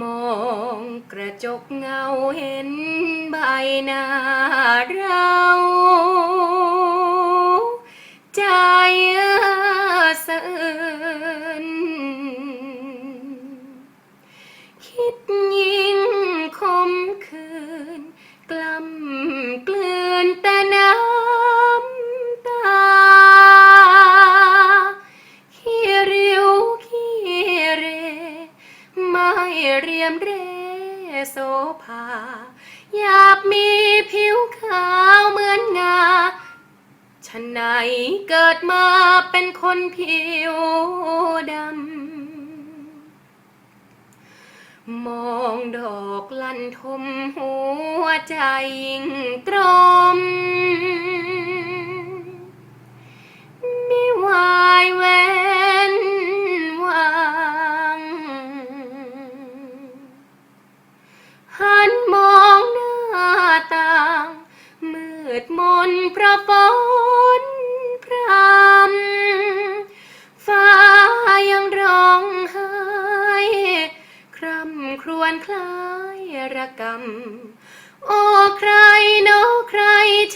มองกระจกเงาเห็นใบหน้าเรา ใจเสื่น เรียมเรโซภา อยากมีผิวขาวเหมือนงาฉันไหนเกิดมาเป็นคนผิวดำ มองดอกลันทมหัวใจยิ่งตรม กิดมนพระปนพรำฟ้ายังร้องไห้คร่ำครวญคล้ายระกำโอ้ใครเนใคร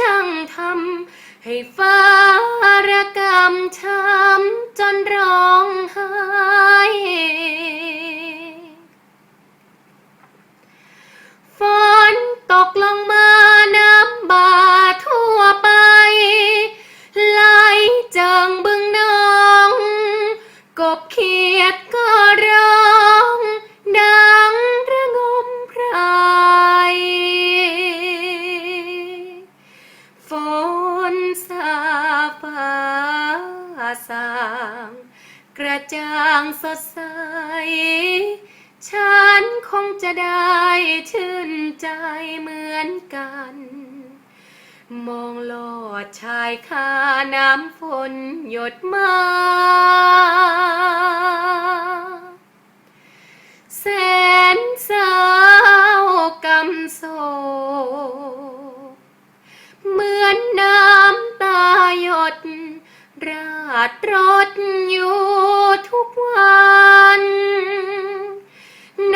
ช่างทำให้ฟ้าระกำช้ ยดก็ร้องดังระงมไพรฝนสาฟ้าสางกระจ่างสดใส ฉันคงจะได้ชื่นใจเหมือนกัน มองลอดชายคาน้ำฝนหยดมา แสนเศร้ากำโศกเหมือนน้ำตาหยด ราดรถอยู่ทุกวัน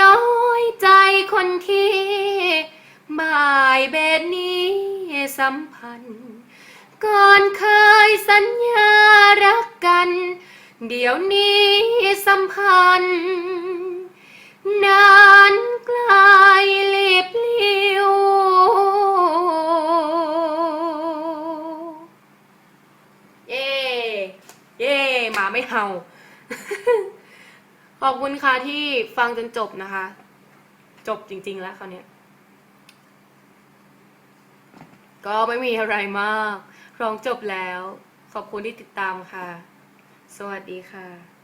น้อยใจคนที่บ่ายเบนนี้ สัมพันธ์ ก่อนเคยสัญญารักกัน เดี๋ยวนี้สัมพันธ์ นานไกลลีบลิวเย่เย่หมาไม่เห่า ขอบคุณค่ะที่ฟังจนจบนะคะ จบจริง ๆ แล้วคราวเนี้ย ก็ไม่มีอะไรมาก ร้องจบแล้ว ขอบคุณที่ติดตามค่ะ สวัสดีค่ะ